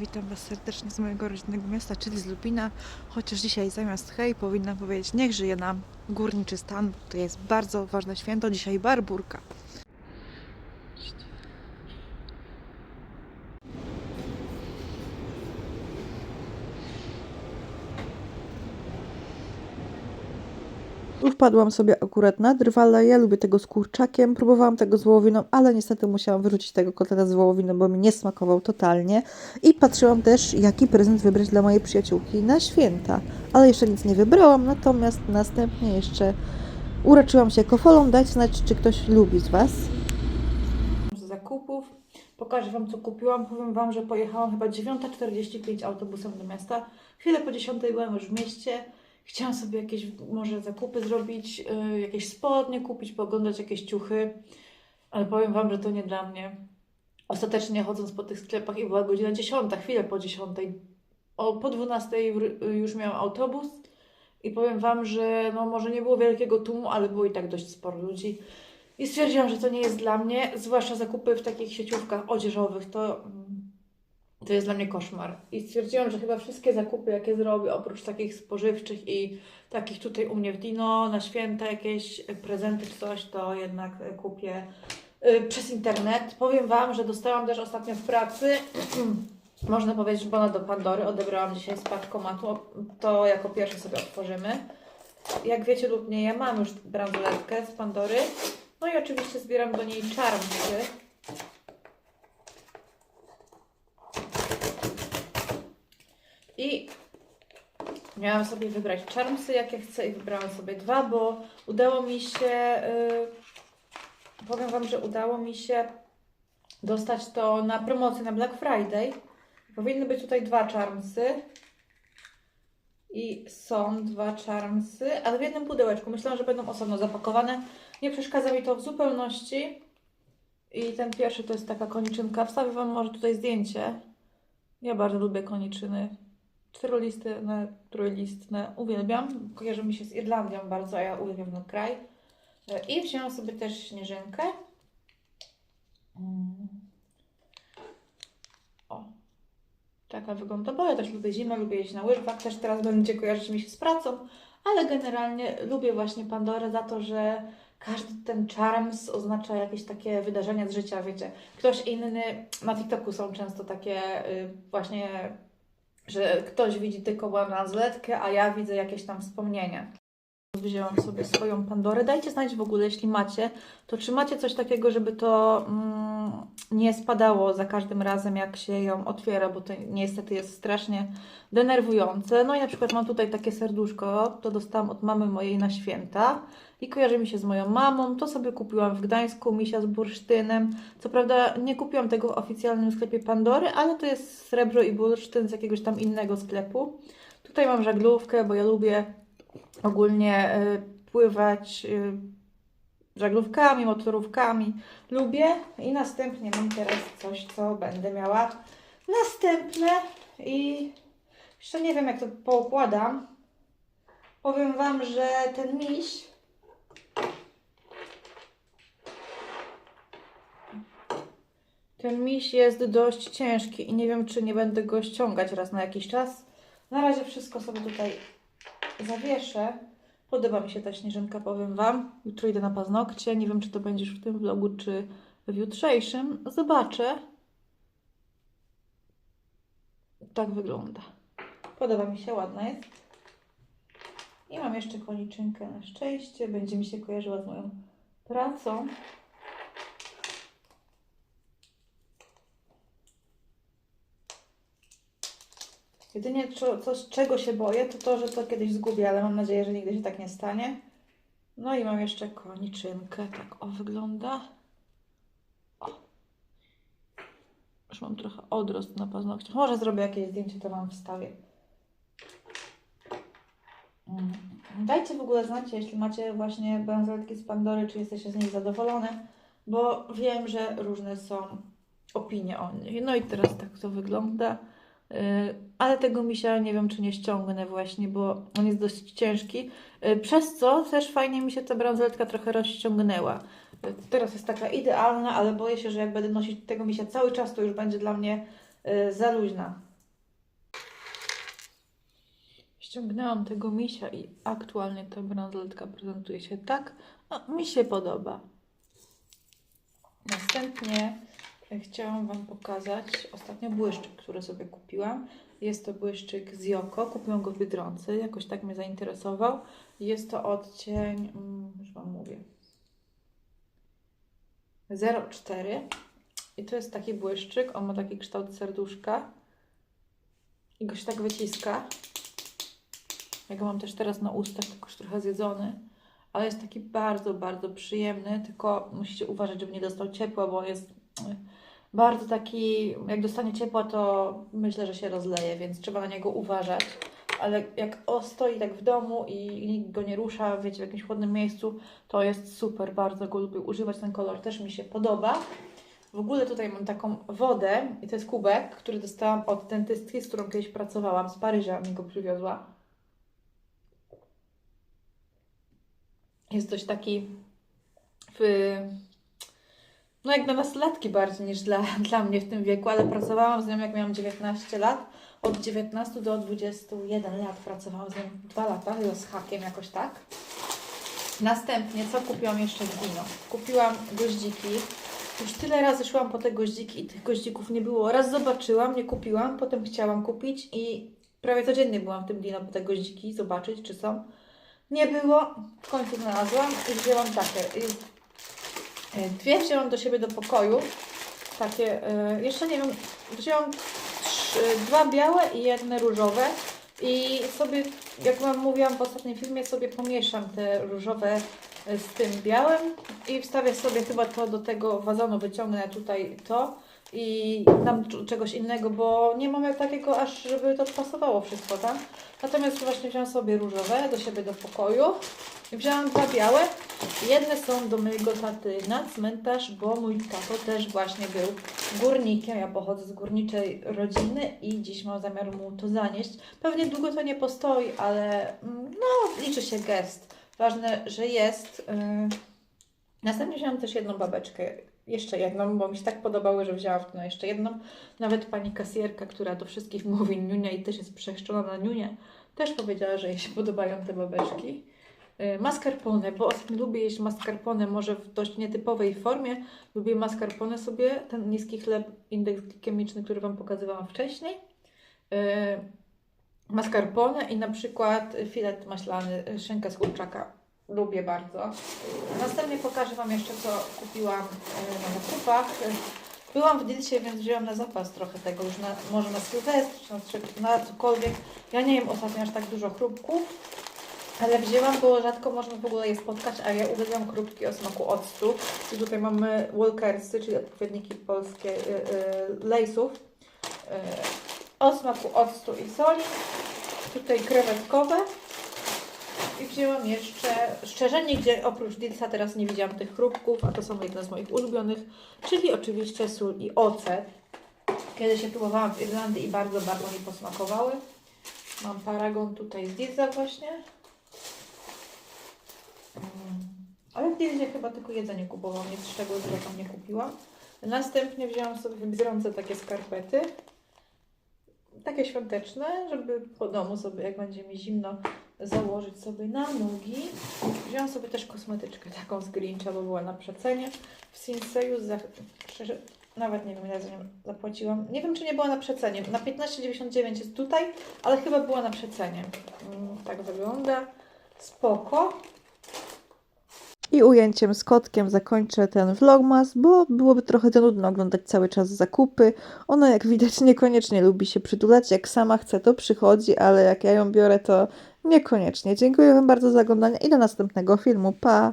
Witam Was serdecznie z mojego rodzinnego miasta, czyli z Lubina. Chociaż dzisiaj zamiast hej powinnam powiedzieć niech żyje nam górniczy stan, bo to jest bardzo ważne święto. Dzisiaj barburka. Wpadłam sobie akurat na drwala, ja lubię tego z kurczakiem, próbowałam tego z wołowiną, ale niestety musiałam wyrzucić tego kotleta z wołowiną, bo mi nie smakował totalnie. I patrzyłam też, jaki prezent wybrać dla mojej przyjaciółki na święta. Ale jeszcze nic nie wybrałam, natomiast następnie jeszcze uraczyłam się kofolą. Dajcie znać, czy ktoś lubi z Was. Z zakupów. Pokażę Wam, co kupiłam. Powiem Wam, że pojechałam chyba 9.45 autobusem do miasta. Chwilę po 10 byłam już w mieście. Chciałam sobie jakieś może zakupy zrobić, yy, jakieś spodnie kupić, pooglądać jakieś ciuchy, ale powiem Wam, że to nie dla mnie. Ostatecznie chodząc po tych sklepach i była godzina 10, chwilę po 10. O, po 12 wr- już miałam autobus i powiem Wam, że no może nie było wielkiego tłumu, ale było i tak dość sporo ludzi. I stwierdziłam, że to nie jest dla mnie, zwłaszcza zakupy w takich sieciówkach odzieżowych, to, mm, to jest dla mnie koszmar. I stwierdziłam, że chyba wszystkie zakupy, jakie zrobię, oprócz takich spożywczych i takich tutaj u mnie w Dino, na święta jakieś prezenty czy coś, to jednak kupię y, przez internet. Powiem Wam, że dostałam też ostatnio w pracy, można powiedzieć, że bona do Pandory, odebrałam dzisiaj z paczkomatu, to jako pierwsze sobie otworzymy. Jak wiecie lub nie, ja mam już bransoletkę z Pandory. No i oczywiście zbieram do niej czarmsy. I miałam sobie wybrać czarmsy, jakie chcę i wybrałam sobie dwa, bo udało mi się, yy, powiem Wam, że udało mi się dostać to na promocję na Black Friday. Powinny być tutaj dwa czarmsy. I są dwa czarmsy, ale w jednym pudełeczku. Myślałam, że będą osobno zapakowane. Nie przeszkadza mi to w zupełności. I ten pierwszy to jest taka koniczynka. Wstawię Wam może tutaj zdjęcie. Ja bardzo lubię koniczyny. Czterolistne, trójlistne. Uwielbiam. Kojarzy mi się z Irlandią bardzo, a ja uwielbiam ten kraj. I wzięłam sobie też śnieżynkę. Mm. O, Taka wygląda, bo ja też lubię zimę, lubię jeździć na łyżwach, też teraz będzie kojarzyć mi się z pracą, ale generalnie lubię właśnie Pandorę za to, że każdy ten charms oznacza jakieś takie wydarzenia z życia, wiecie. Ktoś inny, na TikToku są często takie y, właśnie, że ktoś widzi tylko bransoletkę, a ja widzę jakieś tam wspomnienia. Wzięłam sobie swoją Pandorę. Dajcie znać w ogóle, jeśli macie, to czy macie coś takiego, żeby to mm, nie spadało za każdym razem, jak się ją otwiera, bo to niestety jest strasznie denerwujące. No i na przykład mam tutaj takie serduszko, to dostałam od mamy mojej na święta i kojarzy mi się z moją mamą. To sobie kupiłam w Gdańsku, misia z bursztynem. Co prawda nie kupiłam tego w oficjalnym sklepie Pandory, ale to jest srebro i bursztyn z jakiegoś tam innego sklepu. Tutaj mam żaglówkę, bo ja lubię ogólnie y, pływać y, żaglówkami, motorówkami. Lubię i następnie mam teraz coś, co będę miała następne i jeszcze nie wiem jak to poukładam. Powiem Wam, że ten miś ten miś jest dość ciężki i nie wiem, czy nie będę go ściągać raz na jakiś czas. Na razie wszystko sobie tutaj zawieszę. Podoba mi się ta śnieżynka, powiem Wam. Jutro idę na paznokcie. Nie wiem, czy to będzie już w tym vlogu, czy w jutrzejszym. Zobaczę. Tak wygląda. Podoba mi się, ładna jest. I mam jeszcze koniczynkę na szczęście. Będzie mi się kojarzyła z moją pracą. Jedynie co, co, czego się boję, to to, że to kiedyś zgubię, ale mam nadzieję, że nigdy się tak nie stanie. No i mam jeszcze koniczynkę. Tak o wygląda. O. Już mam trochę odrost na paznokciach. Może zrobię jakieś zdjęcie, to Wam wstawię. Mm. Dajcie w ogóle znać, jeśli macie właśnie bransoletki z Pandory, czy jesteście z nich zadowolone, bo wiem, że różne są opinie o nich. No i teraz tak to wygląda. Y, ale tego misia nie wiem, czy nie ściągnę właśnie, bo on jest dość ciężki, y, przez co też fajnie mi się ta bransoletka trochę rozciągnęła. Y, teraz jest taka idealna, ale boję się, że jak będę nosić tego misia cały czas, to już będzie dla mnie za luźna. Ściągnęłam tego misia i aktualnie ta bransoletka prezentuje się tak. No, mi się podoba. Następnie chciałam Wam pokazać ostatnio błyszczyk, który sobie kupiłam. Jest to błyszczyk z Joko. Kupiłam go w Biedronce. Jakoś tak mnie zainteresował. Jest to odcień, mm, już Wam mówię, 04. I to jest taki błyszczyk. On ma taki kształt serduszka. I go się tak wyciska. Ja go mam też teraz na ustach, tylko już trochę zjedzony. Ale jest taki bardzo, bardzo przyjemny. Tylko musicie uważać, żeby nie dostał ciepła, bo jest bardzo taki. Jak dostanie ciepła, to myślę, że się rozleje, więc trzeba na niego uważać. Ale jak o, stoi tak w domu i nikt go nie rusza, wiecie, w jakimś chłodnym miejscu, to jest super, bardzo go lubię używać. Ten kolor też mi się podoba. W ogóle tutaj mam taką wodę i to jest kubek, który dostałam od dentystki, z którą kiedyś pracowałam. Z Paryża mi go przywiozła. Jest dość taki w, no jak dla nastolatki bardziej niż dla, dla mnie w tym wieku, ale pracowałam z nią jak miałam 19 lat. Od 19 do 21 lat pracowałam z nią 2 lata, chyba z hakiem jakoś tak. Następnie, co kupiłam jeszcze w Dino? Kupiłam goździki. Już tyle razy szłam po te goździki i tych goździków nie było. Raz zobaczyłam, nie kupiłam, potem chciałam kupić i prawie codziennie byłam w tym Dino po te goździki, zobaczyć czy są. Nie było, w końcu znalazłam i wzięłam takie. Dwie wzięłam do siebie do pokoju. Takie, e, jeszcze nie wiem, wzięłam trzy, dwa białe i jedne różowe. I sobie, jak Wam mówiłam w ostatnim filmie, sobie pomieszam te różowe z tym białym i wstawię sobie chyba to do tego wazonu, wyciągnę tutaj to i dam cz- czegoś innego, bo nie mam jak takiego aż, żeby to pasowało wszystko, tak? Natomiast właśnie wziąłam sobie różowe do siebie do pokoju i wzięłam dwa białe. Jedne są do mojego taty na cmentarz, bo mój tato też właśnie był górnikiem. Ja pochodzę z górniczej rodziny i dziś mam zamiar mu to zanieść. Pewnie długo to nie postoi, ale mm, no, liczy się gest. Ważne, że jest. Yy. Następnie wziąłam też jedną babeczkę. Jeszcze jedną, bo mi się tak podobały, że wzięłam to jeszcze jedną. Nawet pani kasjerka, która do wszystkich mówi niunia i też jest przechrzczona na niunię, też powiedziała, że jej się podobają te babeczki. Yy, Mascarpone, bo ostatnio lubię jeść mascarpone, może w dość nietypowej formie. Lubię mascarpone sobie, ten niski chleb, indeks glikemiczny, który Wam pokazywałam wcześniej. Yy, mascarpone i na przykład filet maślany, y, szynkę z kurczaka. Lubię bardzo. Następnie pokażę Wam jeszcze, co kupiłam y, na zakupach. Byłam w Dilsie, więc wzięłam na zapas trochę tego już na, może na Sylwestr, czy na, na cokolwiek. Ja nie jem ostatnio aż tak dużo chrupków, ale wzięłam, bo rzadko można w ogóle je spotkać, a ja uwielbiam chrupki o smaku octu. I tutaj mamy Walkersy, czyli odpowiedniki polskie y, y, lejsów. Y, o smaku octu i soli. Tutaj krewetkowe. I wzięłam jeszcze, szczerze nigdzie oprócz Dilsa teraz nie widziałam tych chrupków, a to są jedne z moich ulubionych, czyli oczywiście sól i ocet. Kiedyś je próbowałam w Irlandii i bardzo, bardzo mi posmakowały. Mam paragon tutaj z Dilsa właśnie. Mm. Ale w Dilsie chyba tylko jedzenie kupowałam, nic czego tam nie kupiłam. Następnie wzięłam sobie w takie skarpety takie świąteczne, żeby po domu sobie, jak będzie mi zimno, założyć sobie na nogi. Wziąłam sobie też kosmetyczkę taką z Grincha, bo była na przecenie. W Sinseju za, szczerze, nawet nie wiem ile za nią zapłaciłam. Nie wiem, czy nie była na przecenie. Na 15,99 jest tutaj, ale chyba była na przecenie. Mm, Tak wygląda. Spoko. I ujęciem z kotkiem zakończę ten vlogmas, bo byłoby trochę nudno oglądać cały czas zakupy. Ona jak widać niekoniecznie lubi się przytulać, jak sama chce to przychodzi, ale jak ja ją biorę to niekoniecznie. Dziękuję Wam bardzo za oglądanie i do następnego filmu. Pa!